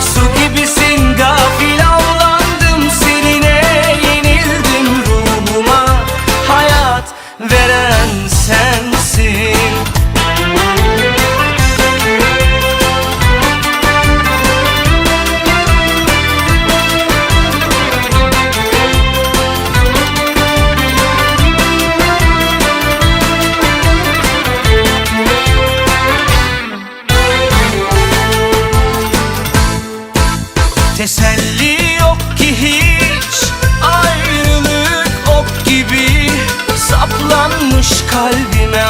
Su gibisin gafil avlandım. Seninle yenildim ruhuma. Hayat veren Teselli yok ki hiç Ayrılık ok gibi Saplanmış kalbime